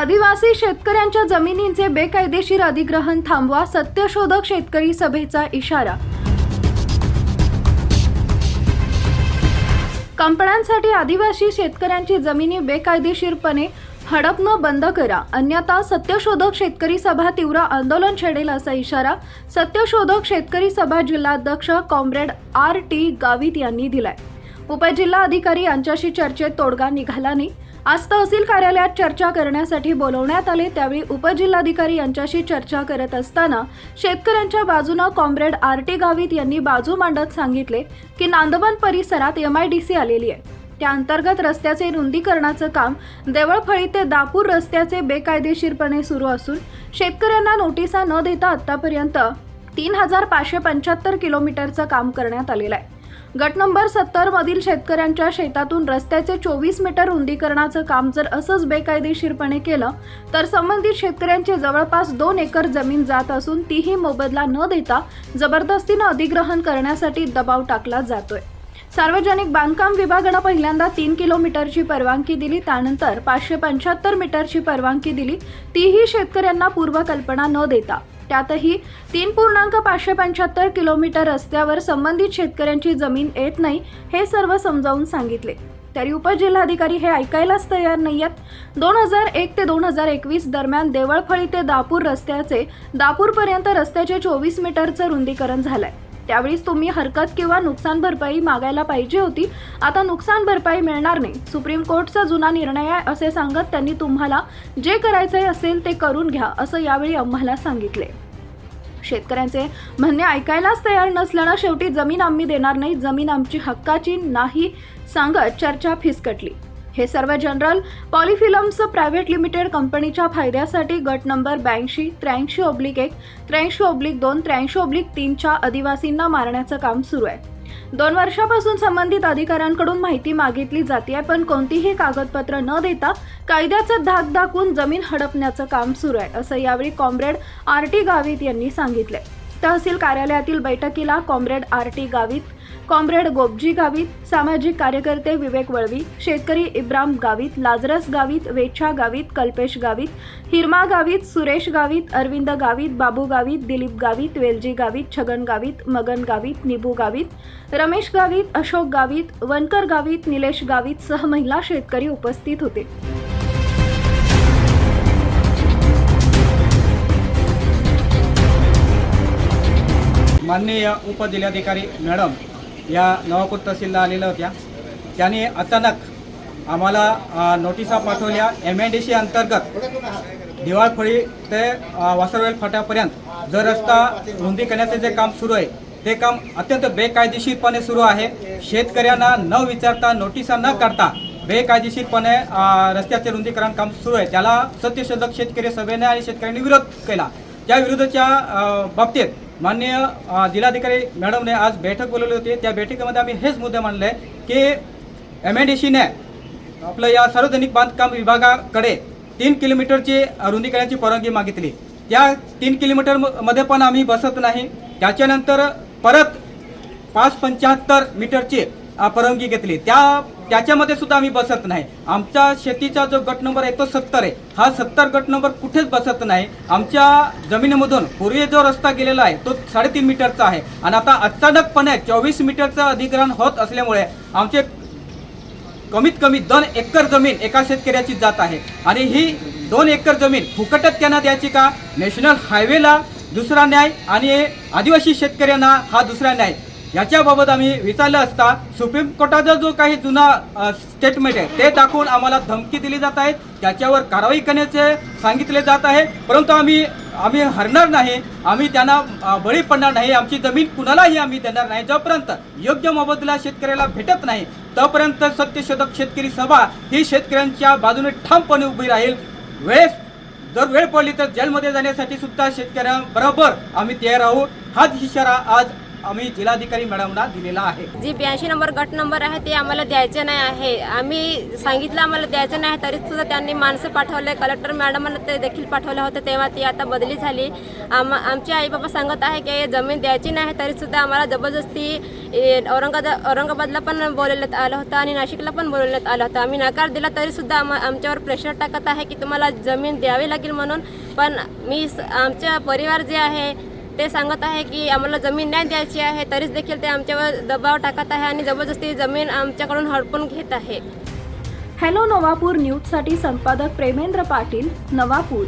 आदिवासी शेतकऱ्यांच्या जमिनींचे बेकायदेशीर अधिग्रहण थांबवा सत्यशोधक शेतकरी सभेचा इशारा. कंपन्यांसाठी आदिवासी शेतकऱ्यांची जमिनी बेकायदेशीरपणे हडपणं बंद करा. अन्यथा सत्यशोधक शेतकरी सभा तीव्र आंदोलन छेडेल असा इशारा सत्यशोधक शेतकरी सभा जिल्हाध्यक्ष कॉम्रेड आर टी गावित यांनी दिलाय. उपजिल्हा अधिकारी यांच्याशी चर्चेत तोडगा निघाला नाही. आज तहसील कार्यालयात चर्चा करण्यासाठी बोलवण्यात आले. त्यावेळी उपजिल्हाधिकारी यांच्याशी चर्चा करत असताना शेतकऱ्यांच्या बाजूनं कॉम्रेड आर टी गावित यांनी बाजू मांडत सांगितले की नांदवन परिसरात एम आय डी सी आलेली आहे. त्या अंतर्गत रस्त्याचे रुंदीकरणाचं काम देवळफळी ते दापूर रस्त्याचे बेकायदेशीरपणे सुरू असून शेतकऱ्यांना नोटिसा न देता आतापर्यंत तीन हजार पाचशे पंच्याहत्तर किलोमीटरचं काम करण्यात आलेलं आहे. गट नंबर सत्तर मधील शेतकऱ्यांच्या शेतातून रस्त्याचे चोवीस मीटर रुंदीकरणाचं काम जर असंच बेकायदेशीरपणे केलं तर संबंधित शेतकऱ्यांचे जवळपास दोन एकर जमीन जात असून तीही मोबदला न देता जबरदस्तीनं अधिग्रहण करण्यासाठी दबाव टाकला जातोय. सार्वजनिक बांधकाम विभागानं पहिल्यांदा तीन किलोमीटरची परवानगी दिली त्यानंतर पाचशे पंच्याहत्तर मीटरची परवानगी दिली. तीही शेतकऱ्यांना पूर्वकल्पना न देता. त्यातही तीन पूर्णांक पाचशे पंच्याहत्तर किलोमीटर रस्त्यावर संबंधित शेतकऱ्यांची जमीन येत नाही हे सर्व समजावून सांगितले. तरी उपजिल्हाधिकारी हे ऐकायलाच तयार नाही आहेत दोन हजार एक ते दोन हजार एकवीस दरम्यान देवळफळी ते दापूर रस्त्याचे दापूरपर्यंत रस्त्याचे चोवीस मीटरचं रुंदीकरण झालं आहे त्यावेळीच तुम्ही हरकत किंवा नुकसान भरपाई मागायला पाहिजे होती. आता नुकसान भरपाई मिळणार नाही. सुप्रीम कोर्टचा जुना निर्णय आहे असे सांगत त्यांनी तुम्हाला जे करायचे असेल ते करून घ्या असं यावेळी आम्हाला सांगितले. शेतकऱ्यांचे म्हणणे ऐकायलाच तयार नसल्यानं शेवटी जमीन आम्ही देणार नाही जमीन आमची हक्काची नाही सांगत चर्चा फिसकटली. हे सर्व जनरल पॉलिफिलम्स प्रायव्हेट लिमिटेड कंपनीच्या फायद्यासाठी गट नंबर ब्याऐंशी त्र्याऐंशी ओब्लिक एक त्र्याऐंशी ओब्लिक दोन त्र्याऐंशी ओब्लिक तीनच्या आदिवासींना मारण्याचं काम सुरू आहे. दोन वर्षापासून संबंधित अधिकाऱ्यांकडून माहिती मागितली जाते आहे पण कोणतीही कागदपत्र न देता कायद्याचं धाक दाखवून जमीन हडपण्याचं काम सुरू आहे असं यावेळी कॉम्रेड आर टी गावित यांनी सांगितले तहसील कार्यालयातील बैठकीला comrade R T Gavit comrade Gopji Gavit सामाजिक कार्यकर्ते विवेक वळवी शेतकरी इब्राम गावित लाजरस गावित वेच्छा गावित कल्पेश गावित हिरमा गावित सुरेश गावित अरविंद गावित बाबू गावित दिलीप गावित वेलजी गावित छगन गावित मगन गावित निबू गावित रमेश गावित अशोक गावित वनकर गावित निलेश गावित सह महिला शेतकरी उपस्थित होते. माननीय उपजिल्हाधिकारी मॅडम या नवापूर तहसीलला आलेल्या होत्या. त्यांनी अचानक आम्हाला नोटिसा पाठवल्या. एम एन डी सी अंतर्गत दिवाळखोळी ते वासरवेल फाट्यापर्यंत जो रस्ता रुंदी करण्याचे जे काम सुरू आहे ते काम अत्यंत बेकायदेशीरपणे सुरू आहे. शेतकऱ्यांना न विचारता नोटिसा न करता बेकायदेशीरपणे रस्त्याचे रुंदीकरण काम सुरू आहे. त्याला सत्यशोधक शेतकरी सभेने आणि शेतकऱ्यांनी विरोध केला. त्या विरोधाच्या बाबतीत माननीय जिल्हाधिकारी मॅडमने आज बैठक बोलवली होती. त्या बैठकीमध्ये आम्ही हेच मुद्दे मांडले की एम एन डी सीने आपलं या सार्वजनिक बांधकाम विभागाकडे तीन किलोमीटरची रुंदी करण्याची परवानगी मागितली. त्या तीन किलोमीटर म- मध्ये पण आम्ही बसत नाही. त्याच्यानंतर परत पाच पंच्याहत्तर मीटरची परवानगी घेतली. त्या त्याच्यामध्ये सुद्धा आम्ही बसत नाही. आमच्या शेतीचा जो गट नंबर आहे तो सत्तर आहे. हा सत्तर गट नंबर कुठेच बसत नाही. आमच्या जमिनीमधून पूर्वी जो रस्ता गेलेला आहे तो साडेतीन मीटरचा आहे. आणि आता अचानकपणे चोवीस मीटरचं अधिग्रहण होत असल्यामुळे आमचे कमीत कमी दोन एकर जमीन एका शेतकऱ्याची जात आहे. आणि ही दोन एकर जमीन फुकटच त्यांना द्यायची का? नॅशनल हायवेला दुसरा न्याय आणि आदिवासी शेतकऱ्यांना हा दुसरा न्याय. याच्याबाबत आम्ही विचारलं असता सुप्रीम कोर्टाचा जो काही जुना स्टेटमेंट आहे ते दाखवून आम्हाला धमकी दिली जात आहे. त्याच्यावर कारवाई करण्याचे सांगितले जात आहे. परंतु आम्ही आम्ही हरणार नाही. आम्ही त्यांना बळी पडणार नाही. आमची जमीन कुणालाही आम्ही देणार नाही. जोपर्यंत योग्य मोबदला शेतकऱ्याला भेटत नाही तोपर्यंत सत्यशोधक शेतकरी सभा ही शेतकऱ्यांच्या बाजूने ठामपणे उभी राहील. वेळेस जर वेळ पडली तर जेलमध्ये जाण्यासाठी सुद्धा शेतकऱ्यांबरोबर आम्ही तयार आहोत हाच इशारा आज आम्ही जिल्हाधिकारी मॅडमला दिलेला आहे. जी ब्याऐंशी नंबर गट नंबर आहे ते आम्हाला द्यायचे नाही आहे. आम्ही सांगितलं आम्हाला द्यायचं नाही तरी सुद्धा त्यांनी माणसं पाठवले. कलेक्टर मॅडमांना ते देखील पाठवलं होतं तेव्हा ती आता बदली झाली. आम आमचे आई बाबा सांगत आहे की जमीन द्यायची नाही तरी सुद्धा आम्हाला जबरदस्ती ए, औरंगाबाद औरंगाबादला पण बोलवण्यात आलं होतं आणि नाशिकला पण बोलवण्यात आलं होतं. आम्ही नकार दिला तरी सुद्धा आम आमच्यावर प्रेशर टाकत आहे की तुम्हाला जमीन द्यावी लागेल म्हणून. पण मी स- आमच्या परिवार जे आहे ते सांगत आहे की आम्हाला जमीन नाही द्यायची आहे तरीच देखील ते आमच्यावर दबाव टाकत आहे आणि जबरदस्ती जमीन आमच्याकडून हडपून घेत आहे. हॅलो नवापूर न्यूजसाठी संपादक प्रेमेंद्र पाटील नवापूर.